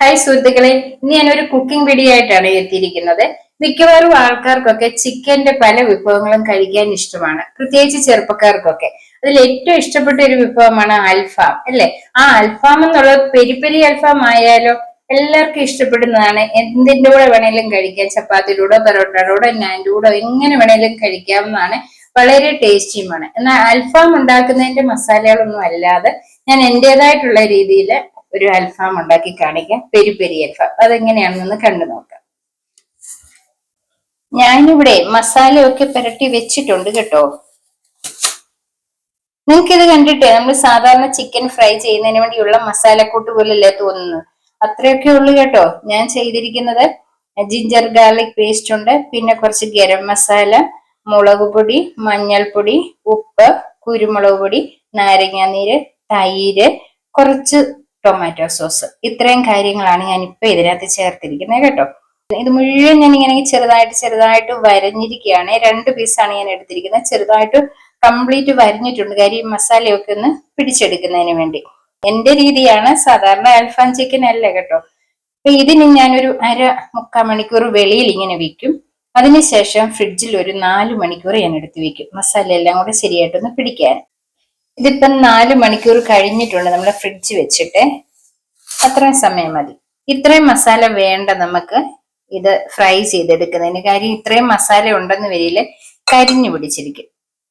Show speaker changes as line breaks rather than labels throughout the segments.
Hi സുഹൃത്തുക്കളെ. ഇന്ന് ഞാനൊരു കുക്കിംഗ് വീഡിയോ ആയിട്ടാണ് എത്തിയിരിക്കുന്നത്. മിക്കവാറും ആൾക്കാർക്കൊക്കെ ചിക്കന്റെ പല വിഭവങ്ങളും കഴിക്കാൻ ഇഷ്ടമാണ്. പ്രത്യേകിച്ച് ചെറുപ്പക്കാർക്കൊക്കെ. അതിൽ ഏറ്റവും ഇഷ്ടപ്പെട്ട ഒരു വിഭവമാണ് അൽഫാം അല്ലെ? ആ അൽഫാം എന്നുള്ളത് പെരി പെരി അൽഫാം ആയാലോ എല്ലാവർക്കും ഇഷ്ടപ്പെടുന്നതാണ്. എന്തിന്റെ കൂടെ വേണേലും കഴിക്കാം. ചപ്പാത്തിയുടെ പൊറോട്ടയുടെ നാന്റെ കൂടെ എങ്ങനെ വേണേലും കഴിക്കാവുന്നതാണ്. വളരെ ടേസ്റ്റിയുമാണ്. എന്നാൽ അൽഫാം ഉണ്ടാക്കുന്നതിന്റെ മസാലകളൊന്നും അല്ലാതെ ഞാൻ എന്റെതായിട്ടുള്ള രീതിയിൽ ഒരു അൽഫാം ഉണ്ടാക്കി കാണിക്കാം. പെരി പെരി അൽഫാം. അതെങ്ങനെയാണെന്നൊന്ന് കണ്ടു നോക്കാം. ഞാനിവിടെ മസാലയൊക്കെ പുരട്ടി വെച്ചിട്ടുണ്ട് കേട്ടോ. നിങ്ങൾക്ക് ഇത് കണ്ടിട്ട്? നമ്മൾ സാധാരണ ചിക്കൻ ഫ്രൈ ചെയ്യുന്നതിന് വേണ്ടിയുള്ള മസാലക്കൂട്ട് പോലല്ലേ തോന്നുന്നത് അത്രയൊക്കെ ഉള്ളു കേട്ടോ. ഞാൻ ചെയ്തിരിക്കുന്നത് ജിഞ്ചർ ഗാർലിക് പേസ്റ്റ് ഉണ്ട്. പിന്നെ കുറച്ച് ഗരം മസാല മുളക് പൊടി മഞ്ഞൾപ്പൊടി ഉപ്പ് കുരുമുളക് പൊടി നാരങ്ങാനീര് തൈര് കുറച്ച് ടൊമാറ്റോ സോസ് ഇത്രയും കാര്യങ്ങളാണ് ഞാൻ ഇപ്പൊ ഇതിനകത്ത് ചേർത്തിരിക്കുന്നത് കേട്ടോ. ഇത് മുഴുവൻ ഞാൻ ഇങ്ങനെ ചെറുതായിട്ട് ചെറുതായിട്ട് വരഞ്ഞിരിക്കുകയാണ്. രണ്ട് പീസാണ് ഞാൻ എടുത്തിരിക്കുന്നത്. ചെറുതായിട്ട് കംപ്ലീറ്റ് വരഞ്ഞിട്ടുണ്ട്. കാര്യം മസാലയൊക്കെ ഒന്ന് പിടിച്ചെടുക്കുന്നതിന് വേണ്ടി. എന്റെ രീതിയാണ് സാധാരണ അൽഫാം ചിക്കൻ അല്ല കേട്ടോ. അപ്പൊ ഇതിന് ഞാനൊരു അര മുക്കാൽ മണിക്കൂർ വെളിയിൽ ഇങ്ങനെ വെക്കും. അതിനുശേഷം ഫ്രിഡ്ജിൽ ഒരു നാല് മണിക്കൂർ ഞാൻ എടുത്ത് വെക്കും. മസാല എല്ലാം കൂടെ ശരിയായിട്ടൊന്ന് പിടിക്കാൻ. ഇതിപ്പം നാല് മണിക്കൂർ കഴിഞ്ഞിട്ടുണ്ട് നമ്മൾ ഫ്രിഡ്ജ് വെച്ചിട്ട്. അത്രയും സമയം മതി. ഇത്രയും മസാല വേണ്ട നമുക്ക് ഇത് ഫ്രൈ ചെയ്തെടുക്കുന്നതിന് കാര്യം ഇത്രയും മസാല ഉണ്ടെന്ന് വരിയിൽ കരിഞ്ഞു പിടിച്ചിരിക്കും.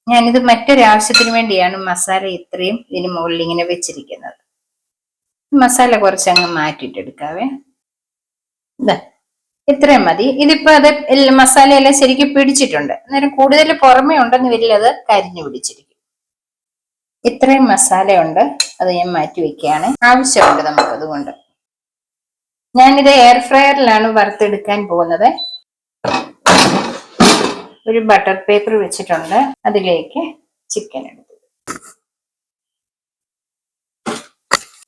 ഞാനിത് മറ്റൊരാവശ്യത്തിന് വേണ്ടിയാണ് മസാല ഇത്രയും ഇതിന് മുകളിൽ ഇങ്ങനെ വെച്ചിരിക്കുന്നത്. മസാല കുറച്ചങ്ങ് മാറ്റിയിട്ടെടുക്കാവേ. ഇതാ ഇത്രയും മതി. ഇതിപ്പോ അത് മസാല എല്ലാം ശരിക്കും പിടിച്ചിട്ടുണ്ട്. അന്നേരം കൂടുതൽ പുറമേ ഉണ്ടെന്ന് വരില്ല അത് കരിഞ്ഞു പിടിച്ചിരിക്കും. ഇത്രയും മസാലയുണ്ട്. അത് ഞാൻ മാറ്റി വെക്കുകയാണ്. ആവശ്യമുണ്ട് നമുക്ക് അതുകൊണ്ട്. ഞാനിത് എയർ ഫ്രയറിലാണ് വറുത്തെടുക്കാൻ പോകുന്നത്. ഒരു ബട്ടർ പേപ്പർ വെച്ചിട്ടുണ്ട്. അതിലേക്ക് ചിക്കൻ എടുത്തു.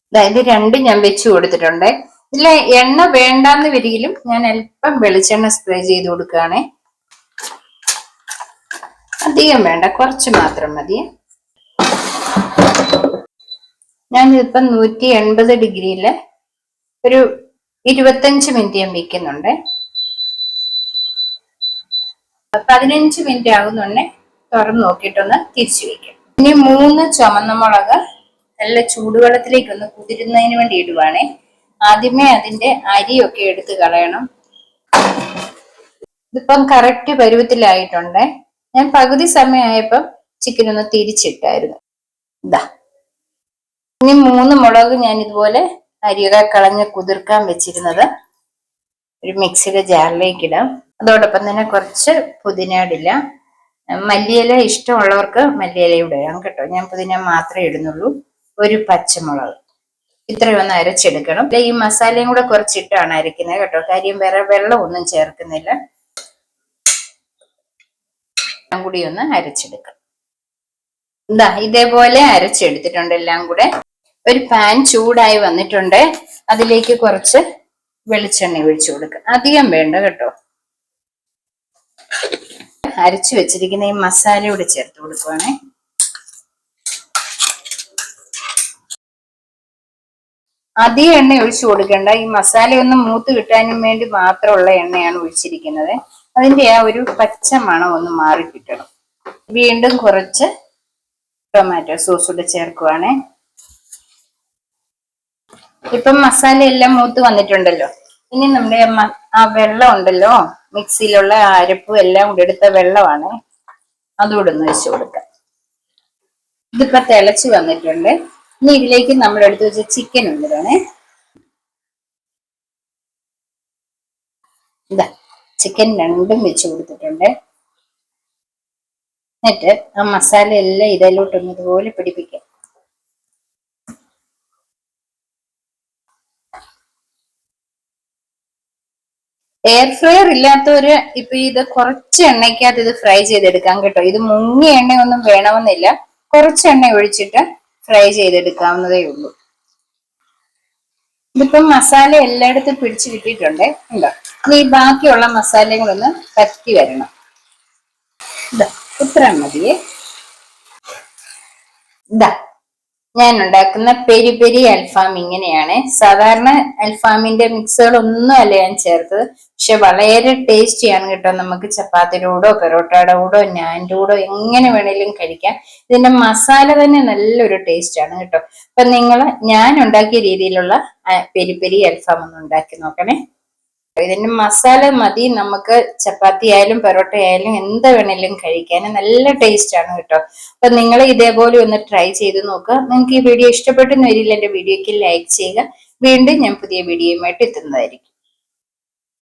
അതായത് രണ്ട് ഞാൻ വെച്ചു കൊടുത്തിട്ടുണ്ട്. ഇതിൽ എണ്ണ വേണ്ടാന്ന് വരികിലും ഞാൻ അല്പം വെളിച്ചെണ്ണ സ്പ്രേ ചെയ്ത് കൊടുക്കുകയാണ്. അധികം വേണ്ട കുറച്ച് മാത്രം മതി. ഞാൻ ഇതിപ്പം നൂറ്റി എൺപത് ഡിഗ്രിയിൽ ഒരു ഇരുപത്തഞ്ച് മിനിറ്റ് ഞാൻ വെക്കുന്നുണ്ട് പതിനഞ്ച് മിനിറ്റ് ആകുന്നുണ്ടെ. തുറന്ന് നോക്കിയിട്ടൊന്ന് തിരിച്ചു വെക്കും. ഇനി മൂന്ന് ചുമന്ന മുളക് നല്ല ചൂടുവെള്ളത്തിലേക്കൊന്ന് കുതിരുന്നതിന് വേണ്ടി ഇടുവാണേ. ആദ്യമേ അതിന്റെ അരിയൊക്കെ എടുത്ത് കളയണം. ഇതിപ്പം കറക്റ്റ് പരുവത്തിലായിട്ടുണ്ട്. ഞാൻ പകുതി സമയമായപ്പം ചിക്കൻ ഒന്ന് തിരിച്ചിട്ടായിരുന്നു. ഇതാ ഇനി മൂന്ന് മുളക് ഞാൻ ഇതുപോലെ അരിയൊക്കെ കളഞ്ഞ് കുതിർക്കാൻ വെച്ചിരുന്നത്. ഒരു മിക്സിയുടെ ജാറിലേക്ക് ഇടാം. അതോടൊപ്പം തന്നെ കുറച്ച് പുതിന ഇടില്ല. മല്ലിയില ഇഷ്ടമുള്ളവർക്ക് മല്ലിയില ഇടാം കേട്ടോ. ഞാൻ പുതിന മാത്രമേ ഇടുന്നുള്ളൂ. ഒരു പച്ചമുളക്. ഇത്രയും ഒന്ന് അരച്ചെടുക്കണം ഈ മസാലയും കൂടെ കുറച്ചിട്ടാണ് അരയ്ക്കുന്നത് കേട്ടോ. കാര്യം വേറെ വെള്ളം ഒന്നും ചേർക്കുന്നില്ല കൂടി ഒന്ന് അരച്ചെടുക്കാം. ഇതാ ഇതേപോലെ അരച്ചെടുത്തിട്ടുണ്ട് എല്ലാം കൂടെ. ഒരു പാൻ ചൂടായി വന്നിട്ടുണ്ട്. അതിലേക്ക് കുറച്ച് വെളിച്ചെണ്ണ ഒഴിച്ചു കൊടുക്കുക അധികം വേണ്ട കേട്ടോ. അരച്ചു വെച്ചിരിക്കുന്ന ഈ മസാല കൂടെ ചേർത്ത് കൊടുക്കുവാണേ. അധികം എണ്ണ ഒഴിച്ചു കൊടുക്കേണ്ട. ഈ മസാല ഒന്ന് മൂത്ത് കിട്ടാനും വേണ്ടി മാത്രമുള്ള എണ്ണയാണ് ഒഴിച്ചിരിക്കുന്നത്. അതിന്റെ ആ ഒരു പച്ച മണം ഒന്ന് മാറി കിട്ടണം വീണ്ടും കുറച്ച് ടൊമാറ്റോ സോസ് കൂടെ ചേർക്കുവാണേ. ഇപ്പം മസാല എല്ലാം മൂത്ത് വന്നിട്ടുണ്ടല്ലോ. ഇനി നമ്മുടെ ആ വെള്ളം ഉണ്ടല്ലോ. മിക്സിയിലുള്ള അരപ്പും എല്ലാം കൂടി എടുത്ത വെള്ളമാണ് അതുകൂടെ ഒന്ന് വെച്ച് കൊടുക്കാം. ഇതിപ്പോ തിളച്ച് വന്നിട്ടുണ്ട്. ഇനി ഇതിലേക്ക് നമ്മൾ എടുത്ത് വെച്ച ചിക്കൻ ഉണ്ടല്ലേ ഇതാ ചിക്കൻ രണ്ടും വെച്ച് കൊടുത്തിട്ടുണ്ട്. എന്നിട്ട് ആ മസാല എല്ലാം ഇതിലോട്ടൊന്ന് ഇതുപോലെ പിടിപ്പിക്കാം. എയർ ഫ്രയർ ഇല്ലാത്തവര് ഇപ്പൊ ഇത് കുറച്ച് എണ്ണയ്ക്കകത്ത് ഇത് ഫ്രൈ ചെയ്തെടുക്കാം കേട്ടോ. ഇത് മുങ്ങിയ എണ്ണയൊന്നും വേണമെന്നില്ല. കുറച്ച് എണ്ണ ഒഴിച്ചിട്ട് ഫ്രൈ ചെയ്തെടുക്കാവുന്നതേ ഉള്ളൂ. ഇതിപ്പം മസാല എല്ലായിടത്തും പിടിച്ചു കിട്ടിയിട്ടുണ്ട്. ഉണ്ടോ? അപ്പൊ ഈ ബാക്കിയുള്ള കൂടെ ഒന്ന് പറ്റി വരണം. ഇതാ ഇത്ര മതിയേ. ഇതാ ഞാൻ ഉണ്ടാക്കുന്ന പെരി പെരി അൽഫാം ഇങ്ങനെയാണ്. സാധാരണ അൽഫാമിന്റെ മിക്സുകളൊന്നും അല്ല ഞാൻ ചേർത്തത്. പക്ഷെ വളരെ ടേസ്റ്റിയാണ് കേട്ടോ നമുക്ക് ചപ്പാത്തിയുടെ പെറോട്ടയുടെ കൂടോ ഞാന്റെ കൂടോ എങ്ങനെ വേണേലും കഴിക്കാം. ഇതിന്റെ മസാല തന്നെ നല്ലൊരു ടേസ്റ്റ് ആണ് കേട്ടോ. അപ്പൊ നിങ്ങൾ ഞാൻ ഉണ്ടാക്കിയ രീതിയിലുള്ള പെരി പെരി അൽഫാം ഒന്ന് ഉണ്ടാക്കി നോക്കണേ. ഇതിന്റെ മസാല മതി. നമുക്ക് ചപ്പാത്തി ആയാലും പൊറോട്ട ആയാലും എന്ത് വേണേലും കഴിക്കാൻ. നല്ല ടേസ്റ്റ് ആണ് കേട്ടോ. അപ്പൊ നിങ്ങൾ ഇതേപോലെ ഒന്ന് ട്രൈ ചെയ്ത് നോക്കുക. നിങ്ങൾക്ക് ഈ വീഡിയോ ഇഷ്ടപ്പെട്ടെന്ന് വരില്ല എന്റെ വീഡിയോക്ക് ലൈക്ക് ചെയ്യുക. വീണ്ടും ഞാൻ പുതിയ വീഡിയോയുമായിട്ട് എത്തുന്നതായിരിക്കും.